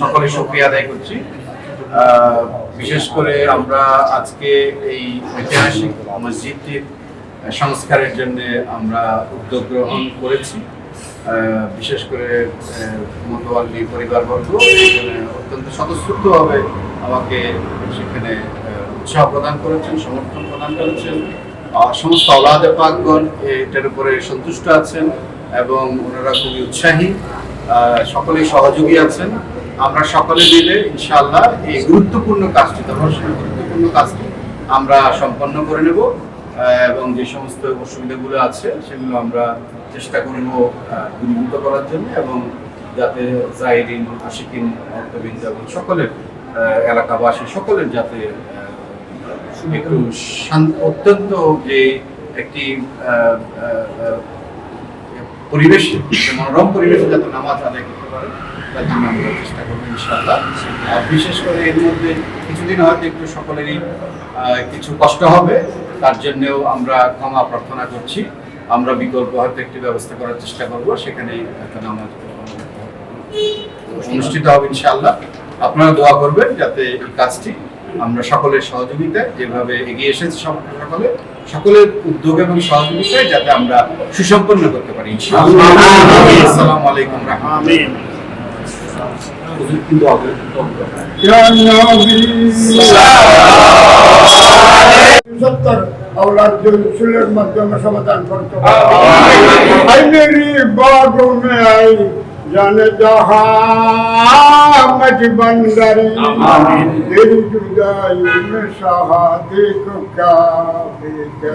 সকলে আদায় করছি। বিশেষ করে আমরা আজকে এই ঐতিহাসিক মসজিদটির সংস্কারের জন্য আমরা উদ্যোগ গ্রহণ করেছি। বিশেষ করে মতোয়াল্লি পরিবারবর্গ অত্যন্ত স্বতঃস্ফূর্তভাবে আমাকে সেখানে উৎসাহ প্রদান করেছেন, সমর্থন প্রদান করেছেন। সমস্ত অলাদে পাকগণ এটার উপরে সন্তুষ্ট আছেন এবং ওনারা খুবই উৎসাহী সকলেই সহযোগী আছেন। আমরা সকলে মিলে ইনশাআল্লাহ এই গুরুত্বপূর্ণ কাজটি ধর্মসের গুরুত্বপূর্ণ কাজটি আমরা সম্পন্ন করে নেব এবং যে সমস্ত অসুবিধাগুলো আছে সেগুলো আমরা চেষ্টা করব দূরীভূত করার জন্য এবং যাতে জাহিরিন আশিকিন অর্থবিদ এবং সকলের এলাকাবাসী সকলের যাতে একটু অত্যন্ত যে একটি পরিবেশে মনোরম পরিবেশে যাতে নামাজ আদায় করতে পারে, তার জন্য আমরা চেষ্টা করব বিশেষ করে এর মধ্যে কিছুদিন হয়তো একটু সকলেরই কিছু কষ্ট হবে, তার জন্যও আমরা ক্ষমা প্রার্থনা করছি। আমরা বিকল্প হয়তো একটি ব্যবস্থা করার চেষ্টা করব, সেখানে একটা নামাজ অনুষ্ঠিত হবে, ইনশাআল্লাহ। আপনারা দোয়া করবেন যাতে এই কাজটি আমরা সকলের সহযোগিতায় যেভাবে এগিয়ে এসেছি সকলে সকলের উদ্যোগ এবং সহযোগিতায় যাতে আমরা সুসম্পন্ন করতে পারি আসসালামু আলাইকুম সমাধান করতে জানে জাহা करते आई मेरी बागों में आई जाने जहाँ मज बंदरी तेरी जुदाई में सहा देखो क्या बेकर